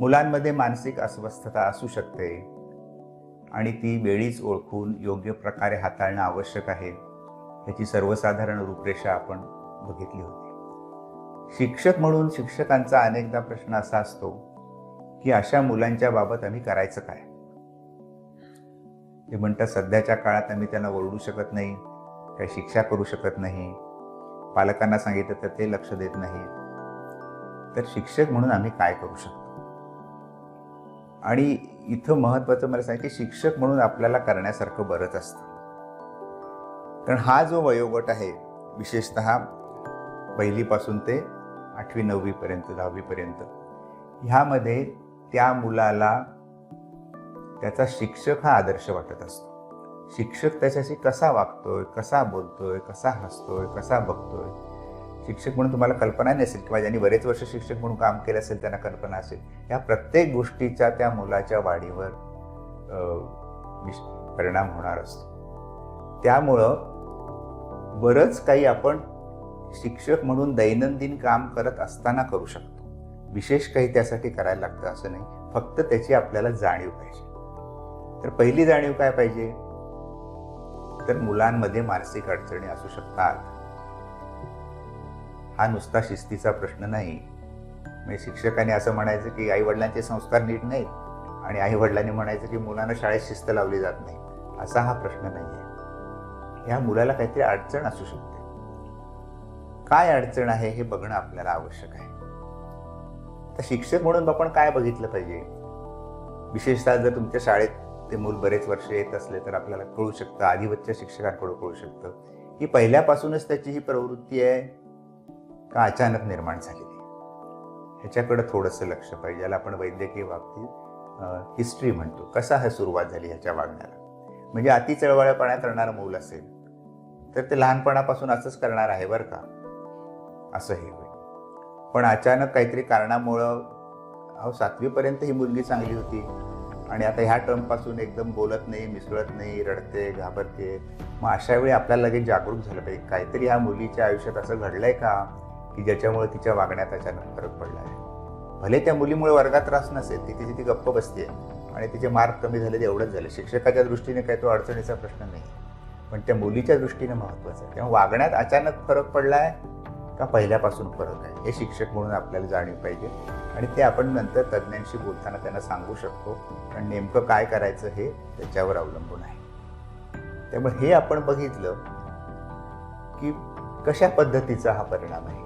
मुलांमध्ये मानसिक अस्वस्थता असू शकते आणि ती वेळीच ओळखून योग्य प्रकारे हाताळणं आवश्यक आहे याची सर्वसाधारण रूपरेषा आपण बघितली होती. शिक्षक म्हणून शिक्षकांचा अनेकदा प्रश्न असा असतो की अशा मुलांच्या बाबत आम्ही करायचं काय? ते म्हणतात सध्याच्या काळात आम्ही त्यांना ओरडू शकत नाही काही शिक्षा करू शकत नाही. पालकांना सांगितलं तर ते लक्ष देत नाही तर शिक्षक म्हणून आम्ही काय करू शकतो? आणि इथं महत्त्वाचं मला सांग की शिक्षक म्हणून आपल्याला करण्यासारखं बरंच असतं. कारण हा जो वयोगट आहे विशेषत पहिलीपासून ते आठवी नववीपर्यंत दहावीपर्यंत ह्यामध्ये त्या मुलाला त्याचा शिक्षक हा आदर्श वाटत असतो. शिक्षक त्याच्याशी कसा वागतोय कसा बोलतोय कसा हसतोय कसा बघतोय? शिक्षक म्हणून तुम्हाला कल्पना नसेल किंवा ज्यांनी बरेच वर्ष शिक्षक म्हणून काम केलं असेल त्यांना कल्पना असेल. या प्रत्येक गोष्टीचा त्या मुलाच्या वाढीवर विश- परिणाम होणार असतो. त्यामुळं बरंच काही आपण शिक्षक म्हणून दैनंदिन काम करत असताना करू शकतो. विशेष काही त्यासाठी करायला लागतं असं नाही. फक्त त्याची आपल्याला जाणीव पाहिजे. तर पहिली जाणीव काय पाहिजे? तर मुलांमध्ये मानसिक अडचणी असू शकतात. हा नुसता शिस्तीचा प्रश्न नाही. म्हणजे शिक्षकाने असं म्हणायचं की आई वडिलांचे संस्कार नीट नाहीत आणि आई वडिलांनी म्हणायचं की मुलांना शाळेत शिस्त लावली जात नाही. असा हा प्रश्न नाही आहे ह्या मुलाला काहीतरी अडचण असू शकते. काय अडचण आहे हे बघणं आपल्याला आवश्यक आहे. तर शिक्षक म्हणून आपण काय बघितलं पाहिजे? विशेषतः जर तुमच्या शाळेत ते मूल बरेच वर्ष येत असले तर आपल्याला कळू शकतं आधिवतच्या शिक्षकांकडून कळू शकतं की पहिल्यापासूनच त्याची ही प्रवृत्ती आहे का अचानक निर्माण झालेली ह्याच्याकडे थोडंसं लक्ष पाहिजे ज्याला आपण वैद्यकीय बाबतीत हिस्ट्री म्हणतो. कसा हा सुरुवात झाली ह्याच्या वागण्याला? म्हणजे अति चळवळ्यापणा करणारं मूल असेल तर ते लहानपणापासून असंच करणार आहे बरं का? असं हे होईल. पण अचानक काहीतरी कारणामुळं अहो सातवीपर्यंत ही मुलगी चांगली होती. आणि आता ह्या टर्मपासून एकदम बोलत नाही मिसळत नाही रडते घाबरते. मग अशा वेळी आपल्याला लगेच जागरूक झालं पाहिजे. काहीतरी ह्या मुलीच्या आयुष्यात असं घडलंय का की ज्याच्यामुळे तिच्या वागण्यात अचानक फरक पडला आहे भले त्या मुलीमुळे वर्गात त्रास नसेल ती तिची ती गप्प बसते आणि तिचे मार्क कमी झाले ते एवढंच झालं. शिक्षकाच्या दृष्टीने काही तो अडचणीचा प्रश्न नाही. पण त्या मुलीच्या दृष्टीने महत्त्वाचं आहे. तेव्हा वागण्यात अचानक फरक पडला आहे का पहिल्यापासून फरक आहे? हे शिक्षक म्हणून आपल्याला जाणीव पाहिजे. आणि ते आपण नंतर तज्ज्ञांशी बोलताना त्यांना सांगू शकतो. आणि नेमकं काय करायचं हे त्याच्यावर अवलंबून आहे. त्यामुळे हे आपण बघितलं की कशा पद्धतीचा हा परिणाम आहे.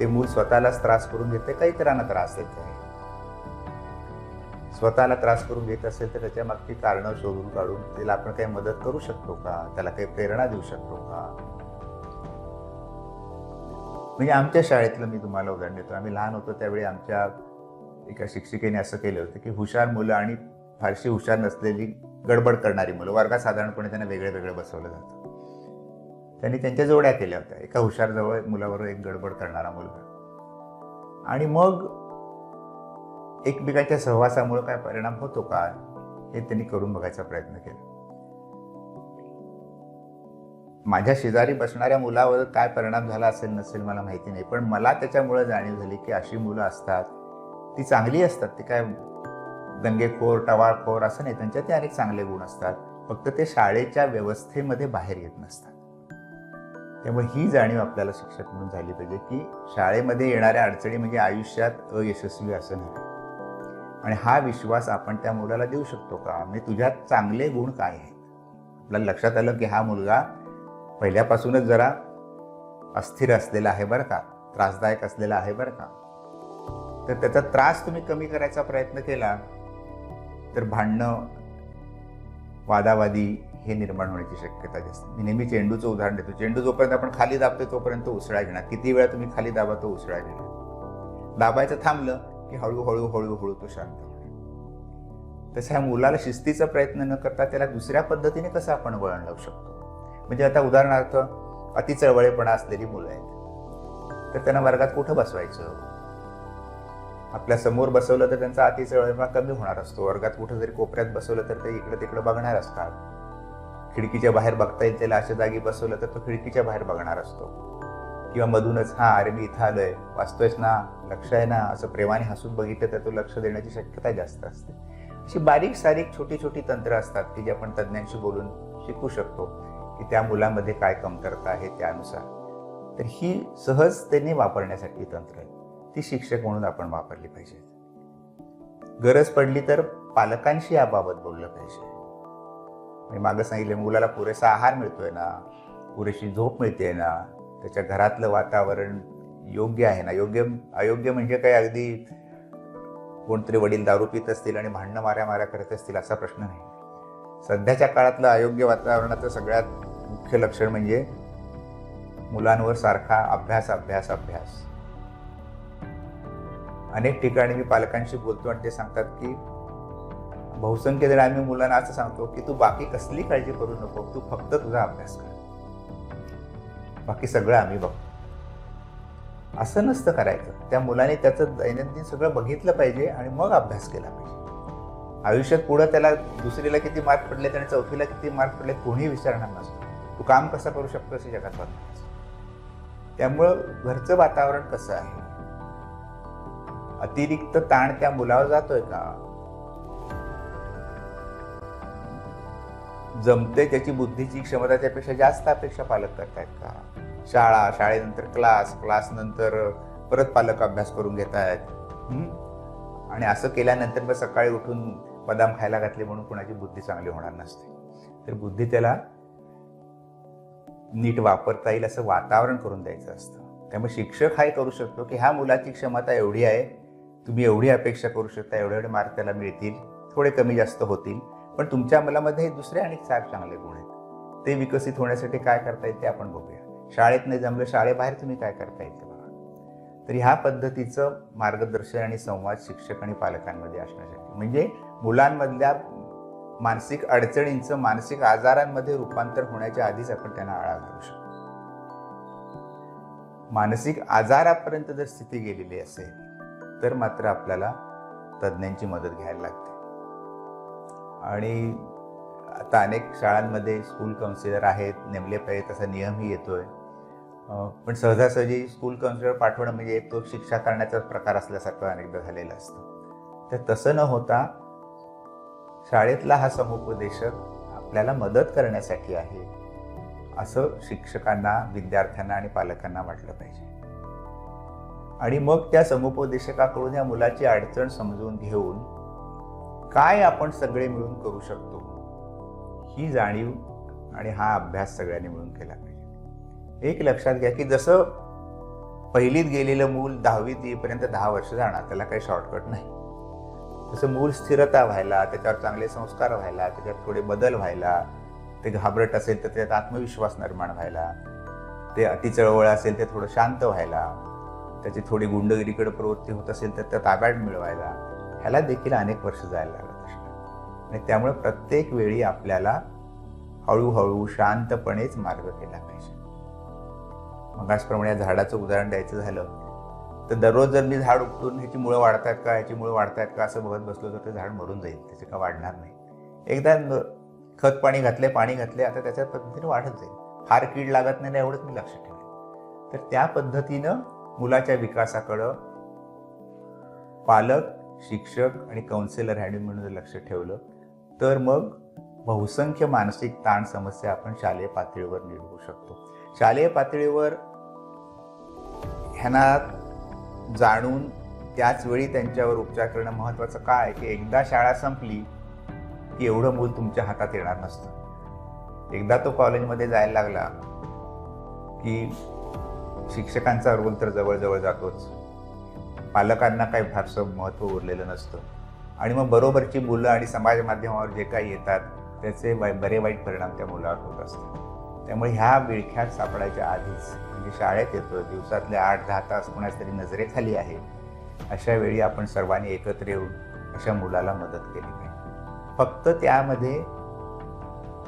ते मूल स्वतःलाच त्रास करून घेते का इतरांना त्रास देत. आहे स्वतःला त्रास करून घेत असेल तर त्याच्या मागची कारणं शोधून काढून त्याला आपण काही मदत करू शकतो का? त्याला काही प्रेरणा देऊ शकतो का? म्हणजे आमच्या शाळेतलं मी तुम्हाला उदाहरण देतो. आम्ही लहान होतो त्यावेळी आमच्या एका शिक्षिकेने असं केलं होतं की हुशार मुलं आणि फारशी हुशार नसलेली गडबड करणारी मुलं वर्गात साधारणपणे त्यांना वेगळं वेगळं बसवलं जातं. त्यांनी त्यांच्या जोड्या केल्या होत्या. एका हुशारजवळ मुलाबरोबर एक गडबड करणारा मुलगा. आणि मग एकमेकांच्या सहवासामुळे काय परिणाम होतो का हे त्यांनी करून बघायचा प्रयत्न केला. माझ्या शेजारी बसणाऱ्या मुलावर काय परिणाम झाला असेल नसेल मला माहिती नाही. पण मला त्याच्यामुळे जाणीव झाली की अशी मुलं असतात ती चांगली असतात. ती काय दंगेखोर टवाळखोर असं नाही. त्यांच्यात अनेक चांगले गुण असतात. फक्त ते शाळेच्या व्यवस्थेमध्ये बाहेर येत नसतात. त्यामुळे ही जाणीव आपल्याला शिक्षक म्हणून झाली पाहिजे की शाळेमध्ये येणाऱ्या अडचणी म्हणजे आयुष्यात अयशस्वी असं नाही आणि हा विश्वास आपण त्या मुलाला देऊ शकतो का? म्हणजे तुझ्यात चांगले गुण काय आहेत? आपल्याला लक्षात आलं की हा मुलगा पहिल्यापासूनच जरा अस्थिर असलेला आहे बरं का त्रासदायक असलेला आहे बरं का. तर त्याचा त्रास तुम्ही कमी करायचा प्रयत्न केला तर भांडणं वादावादी हे निर्माण होण्याची शक्यता जास्त मी नेहमी चेंडूचं उदाहरण देतो. चेंडू जोपर्यंत आपण खाली दाबतो तोपर्यंत उसळा घेणार. किती वेळा तुम्ही खाली दाबा तो उसळा घेणार. दाबायचं थांबलं की हळूहळू हळूहळू तो शांत तसं ह्या मुलाला शिस्तीचा प्रयत्न न करता त्याला दुसऱ्या पद्धतीने कसं आपण वळण लावू शकतो? म्हणजे आता उदाहरणार्थ अति चळवळेपणा असलेली मुलं आहेत. तर त्यांना वर्गात कुठं बसवायचं? आपल्यासमोर बसवलं तर त्यांचा अति चळवळेपणा कमी होणार असतो. वर्गात कुठं जरी कोपऱ्यात बसवलं तर ते इकडं तिकडं बघणार असतात. खिडकीच्या बाहेर बघता येईल त्याला अशा जागी बसवलं तर तो खिडकीच्या बाहेर बघणार असतो. किंवा मधूनच हा अरे मी इथं आलोय वाचतोयस ना लक्ष आहे ना असं प्रेमाने हसून बघितलं तर तो लक्ष देण्याची शक्यता जास्त असते. अशी बारीक सारीक छोटी छोटी तंत्र असतात की जे आपण तज्ज्ञांशी बोलून शिकू शकतो. की त्या मुलामध्ये काय कमतरता आहे त्यानुसार. तर ही सहजतेने वापरण्यासाठी तंत्र आहे. ती शिक्षक म्हणून आपण वापरली पाहिजे. गरज पडली तर पालकांशी याबाबत बोललं पाहिजे. मी मागं सांगितलं मुलाला पुरेसा आहार मिळतोय ना पुरेशी झोप मिळते ना त्याच्या घरातलं वातावरण योग्य आहे ना योग्य अयोग्य म्हणजे काय? अगदी कोणतरी वडील दारू पित असतील आणि भांडणं माऱ्या माऱ्या करत असतील असा प्रश्न नाही. सध्याच्या काळातलं अयोग्य वातावरणाचं सगळ्यात मुख्य लक्षण म्हणजे मुलांवर सारखा अभ्यास अभ्यास अभ्यास. अनेक ठिकाणी मी पालकांशी बोलतो आणि ते सांगतात की बहुसंख्य जण आम्ही मुलांना असं सांगतो की तू बाकी कसली काळजी करू नको तू फक्त तुझा अभ्यास कर. बाकी सगळं आम्ही बघतो. असं नसतं करायचं. त्या मुलाने त्याचं दैनंदिन सगळं बघितलं पाहिजे आणि मग अभ्यास केला पाहिजे. आयुष्यात पुढं त्याला दुसरीला किती मार्क पडलेत आणि चौथीला किती मार्क पडलेत कोणीही विचारणार नसतो. तू काम कसं करू शकतोस हे जगात बघायचं त्यामुळं घरचं वातावरण कसं आहे? अतिरिक्त ताण त्या मुलावर जातोय का? जमते त्याची बुद्धीची क्षमता त्यापेक्षा जास्त अपेक्षा पालक करतायत का? शाळा शाळेनंतर क्लास क्लास नंतर परत पालक अभ्यास करून घेत आहेत आणि असं केल्यानंतर मग सकाळी उठून बदाम खायला घातले म्हणून कुणाची बुद्धी चांगली होणार नसते. तर बुद्धी त्याला नीट वापरता येईल असं वातावरण करून द्यायचं असतं. त्यामुळे शिक्षक हाय करू शकतो की ह्या मुलाची क्षमता एवढी आहे तुम्ही एवढी अपेक्षा करू शकता एवढे एवढे मार्क त्याला मिळतील थोडे कमी जास्त होतील पण तुमच्या मुलामध्ये हे दुसरे आणि चार चांगले गुण आहेत. ते विकसित होण्यासाठी काय करता येईल ते आपण बघूया. शाळेत नाही जमलं शाळेबाहेर तुम्ही काय करता येईल ते बघा. तर ह्या पद्धतीचं मार्गदर्शन आणि संवाद शिक्षक आणि पालकांमध्ये असण्यासाठी म्हणजे मुलांमधल्या मानसिक अडचणींचं मानसिक आजारांमध्ये रूपांतर होण्याच्या आधीच आपण त्यांना आळा घालू शकतो. मानसिक आजारापर्यंत जर स्थिती गेलेली असेल तर मात्र आपल्याला तज्ज्ञांची मदत घ्यायला लागते. आणि आता अनेक शाळांमध्ये स्कूल काउन्सिलर आहेत नेमले पाहिजे तसा नियमही येतोय. पण सहजासहजी स्कूल काउन्सिलर पाठवणं म्हणजे एक तो शिक्षा करण्याचा प्रकार असल्यासारखं अनेकदा झालेलं असतं. तर तसं न होता शाळेतला हा समुपदेशक आपल्याला मदत करण्यासाठी आहे असं शिक्षकांना विद्यार्थ्यांना आणि पालकांना वाटलं पाहिजे. आणि मग त्या समुपदेशकाकडून या मुलाची अडचण समजून घेऊन काय आपण सगळे मिळून करू शकतो ही जाणीव आणि हा अभ्यास सगळ्यांनी मिळून केला पाहिजे. एक लक्षात घ्या की जसं पहिलीत गेलेलं मूल दहावीत येईपर्यंत दहा वर्ष जाणार त्याला काही शॉर्टकट नाही. तसं मूल स्थिरता व्हायला त्याच्यावर चांगले संस्कार व्हायला त्याच्यात थोडे बदल व्हायला ते घाबरट असेल तर त्याच्यात आत्मविश्वास निर्माण व्हायला ते अति चळवळ असेल ते थोडं शांत व्हायला त्याची थोडी गुंडगिरीकडे प्रवृत्ती होत असेल तर त्या ताब्यात मिळवायला ह्याला देखील अनेक वर्ष जायला लागत आणि त्यामुळे प्रत्येक वेळी आपल्याला हळूहळू शांतपणेच मार्ग केला पाहिजे. मग याचप्रमाणे या झाडाचं उदाहरण द्यायचं झालं तर दररोज जर मी झाड उपटून ह्याची मुळं वाढतायत का ह्याची मुळं वाढतायत का असं बघत बसलो तर ते झाड मरून जाईल त्याचे का वाढणार नाही. एकदा खत पाणी घातले पाणी घातले आता त्याच्या पद्धतीने वाढत जाईल. फार कीड लागत नाही एवढंच मी लक्ष ठेवेन. तर त्या पद्धतीनं मुलाच्या विकासाकडं पालक शिक्षक आणि काउन्सिलर हँडल म्हणून जर लक्ष ठेवलं तर मग बहुसंख्य मानसिक ताण समस्या आपण शालेय पातळीवर निवडू शकतो. शालेय पातळीवर ह्यांना जाणून त्याचवेळी त्यांच्यावर उपचार करणं महत्त्वाचं काय की एकदा शाळा संपली की एवढं मूल तुमच्या हातात येणार नसतं. एकदा तो कॉलेजमध्ये जायला लागला की शिक्षकांचा रोल तर जवळजवळ जातोच. पालकांना काही फारसं महत्त्व उरलेलं नसतं. आणि मग बरोबरची मुलं आणि समाज माध्यमावर जे काही येतात त्याचे बरे वाईट परिणाम त्या मुलावर होत असतात. त्यामुळे ह्या विळख्यात सापडायच्या आधीच म्हणजे शाळेत येतो दिवसातले आठ दहा तास कोणाच तरी नजरेखाली आहे. अशा वेळी आपण सर्वांनी एकत्र येऊन अशा मुलाला मदत केली पाहिजे. फक्त त्यामध्ये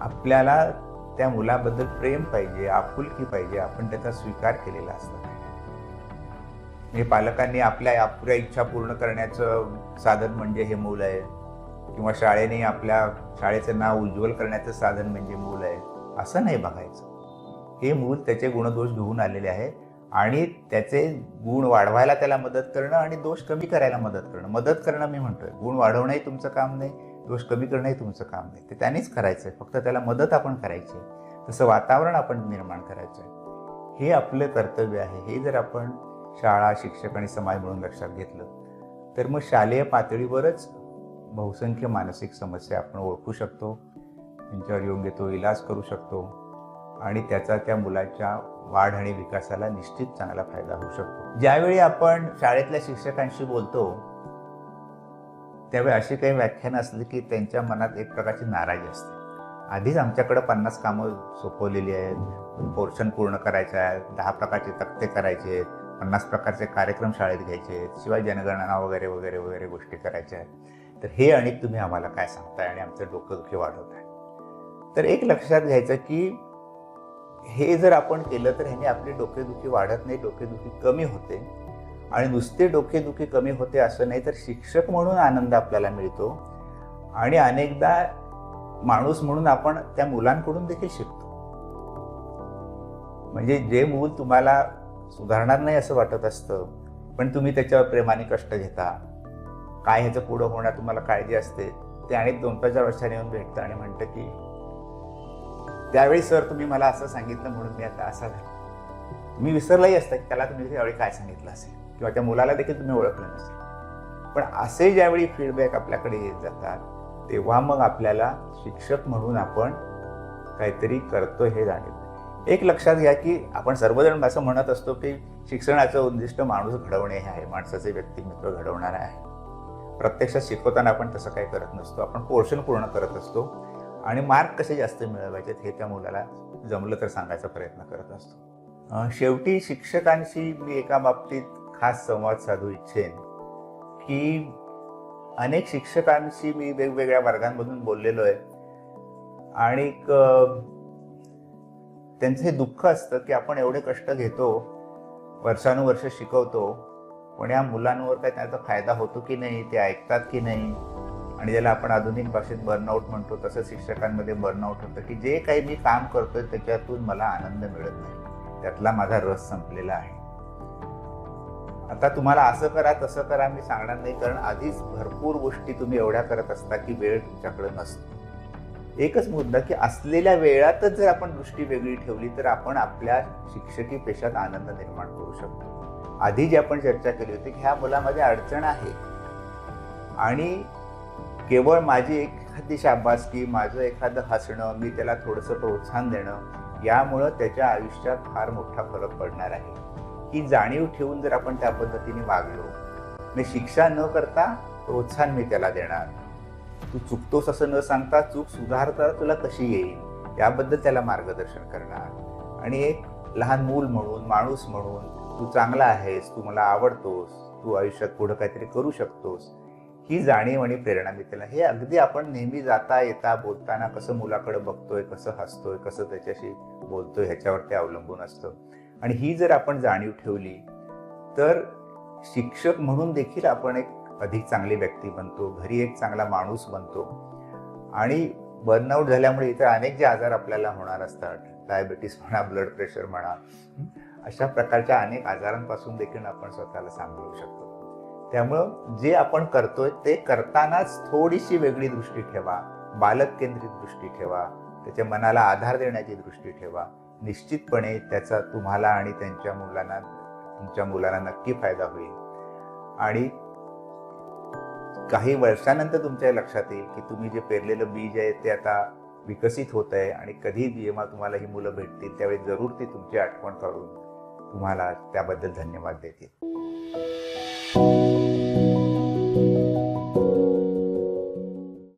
आपल्याला त्या मुलाबद्दल प्रेम पाहिजे आपुलकी पाहिजे आपण त्याचा स्वीकार केलेला असला म्हणजे पालकांनी आपल्या अपुऱ्या इच्छा पूर्ण करण्याचं साधन म्हणजे हे मूल आहे. किंवा शाळेने आपल्या शाळेचं नाव उज्ज्वल करण्याचं साधन म्हणजे मूल आहे. असं नाही बघायचं. हे मूल त्याचे गुणदोष घेऊन आलेले आहे आणि त्याचे गुण वाढवायला त्याला मदत करणं आणि दोष कमी करायला मदत करणं. मदत करणं मी म्हणतोय. गुण वाढवणंही तुमचं काम नाही दोष कमी करणंही तुमचं काम नाही. ते त्यानेच करायचं आहे फक्त त्याला मदत आपण करायची आहे. तसं वातावरण आपण निर्माण करायचं आहे हे आपलं कर्तव्य आहे. हे जर आपण शाळा शिक्षक आणि समाज म्हणून लक्षात घेतलं तर मग शालेय पातळीवरच बहुसंख्य मानसिक समस्या आपण ओळखू शकतो. त्यांच्यावर योग्य तो इलाज करू शकतो आणि त्याचा त्या मुलाच्या वाढ आणि विकासाला निश्चित चांगला फायदा होऊ शकतो. ज्यावेळी आपण शाळेतल्या शिक्षकांशी बोलतो त्यावेळी अशी काही व्याख्यानं असली की त्यांच्या मनात एक प्रकारची नाराजी असते. आधीच आमच्याकडं पन्नास कामं सोपवलेली आहेत पोर्शन पूर्ण करायचं आहे दहा प्रकारचे तक्ते करायचे आहेत पन्नास प्रकारचे कार्यक्रम शाळेत घ्यायचे आहेत शिवाय जनगणना वगैरे वगैरे वगैरे गोष्टी करायच्या आहेत. तर हे आणि तुम्ही आम्हाला काय सांगताय आणि आमचं डोकं दुखी वाढवताय? तर एक लक्षात घ्यायचं की हे जर आपण केलं तर ह्याने आपली डोकेदुखी वाढत नाही डोकेदुखी कमी होते. आणि नुसते डोकेदुखी कमी होते असं नाही तर शिक्षक म्हणून आनंद आपल्याला मिळतो. आणि अनेकदा माणूस म्हणून आपण त्या मुलांकडून देखील शिकतो. म्हणजे जे मूल तुम्हाला सुधारणार नाही असं वाटत असतं पण तुम्ही त्याच्यावर प्रेमाने कष्ट घेता. काय ह्याचं पुढं होणार तुम्हाला काळजी असते. ते आणि दोन पाच वर्षांनी येऊन भेटतं आणि म्हणतं की त्यावेळी सर तुम्ही मला असं सांगितलं म्हणून मी आता असा झालो. तुम्ही विसरलाही असता की त्याला तुम्ही त्यावेळी काय सांगितलं असेल? किंवा त्या मुलाला देखील तुम्ही ओळखलं नसेल. पण असे ज्यावेळी फीडबॅक आपल्याकडे येत जातात तेव्हा मग आपल्याला शिक्षक म्हणून आपण काहीतरी करतो हे जाणीव एक लक्षात घ्या की आपण सर्वजण असं म्हणत असतो की शिक्षणाचं उद्दिष्ट माणूस घडवणे हे आहे माणसाचे व्यक्तिमत्व घडवणार आहे. प्रत्यक्षात शिकवताना आपण तसं काही करत नसतो. आपण पोर्शन पूर्ण करत असतो. आणि मार्क कसे जास्त मिळवायचेत हे त्या मुलाला जमलं तर सांगायचा प्रयत्न करत असतो. शेवटी शिक्षकांशी मी एका बाबतीत खास संवाद साधू इच्छेन की अनेक शिक्षकांशी मी वेगवेगळ्या वर्गांमधून बोललेलो आहे आणि त्यांचं हे दुःख असतं की आपण एवढे कष्ट घेतो वर्षानुवर्ष शिकवतो पण या मुलांवर काय त्याचा फायदा होतो की नाही ते ऐकतात की नाही? आणि ज्याला आपण आधुनिक भाषेत बर्नआउट म्हणतो तसं शिक्षकांमध्ये बर्नआउट होतं की जे काही मी काम करतोय त्याच्यातून मला आनंद मिळत नाही. त्यातला माझा रस संपलेला आहे. आता तुम्हाला असं करा तसं करा मी सांगणार नाही कारण आधीच भरपूर गोष्टी तुम्ही एवढ्या करत असता की वेळ तुमच्याकडे नसतो. एकच मुद्दा की असलेल्या वेळातच जर आपण दृष्टी वेगळी ठेवली तर आपण आपल्या शिक्षकी पेशात आनंद निर्माण करू शकतो. आधी जी आपण चर्चा केली होती की ह्या मुलामध्ये अडचण आहे. आणि केवळ माझी एखादी शाबासकी माझं एखादं हसणं मी त्याला थोडंसं प्रोत्साहन देणं यामुळं त्याच्या आयुष्यात फार मोठा फरक पडणार आहे. ही जाणीव ठेवून जर आपण त्या पद्धतीने वागलो मी शिक्षा न करता प्रोत्साहन मी त्याला देणार. तू चुकतोस असं न सांगता चूक सुधारता तुला कशी येईल याबद्दल त्याला मार्गदर्शन करणार. आणि एक लहान मूल म्हणून माणूस म्हणून तू चांगला आहेस तू मला आवडतोस तू आयुष्यात पुढं काहीतरी करू शकतोस ही जाणीव आणि प्रेरणा मी त्याला हे अगदी आपण नेहमी जाता येता बोलताना कसं मुलाकडे बघतोय कसं हसतोय कसं त्याच्याशी बोलतोय ह्याच्यावर ते अवलंबून असतं. आणि ही जर आपण जाणीव ठेवली तर शिक्षक म्हणून देखील आपण एक अधिक चांगली व्यक्ती बनतो घरी एक चांगला माणूस बनतो. आणि बर्नआउट झाल्यामुळे इतर अनेक जे आजार आपल्याला होणार असतात डायबिटीस म्हणा ब्लड प्रेशर म्हणा अशा प्रकारच्या अनेक आजारांपासून देखील आपण स्वतःला सांभाळू शकतो. त्यामुळं जे आपण करतोय ते करतानाच थोडीशी वेगळी दृष्टी ठेवा. बालक केंद्रित दृष्टी ठेवा. त्याच्या मनाला आधार देण्याची दृष्टी ठेवा. निश्चितपणे त्याचा तुम्हाला आणि त्यांच्या मुलांना तुमच्या मुलांना नक्की फायदा होईल. आणि काही वर्षानंतर तुमच्या लक्षात येईल की तुम्ही जे पेरलेलं बीज आहे ते आता विकसित होत आहे आणि कधी जेव्हा तुम्हाला ही मुलं भेटतील त्यावेळी जरूर ती तुमची आठवण काढून तुम्हाला त्याबद्दल धन्यवाद देतील.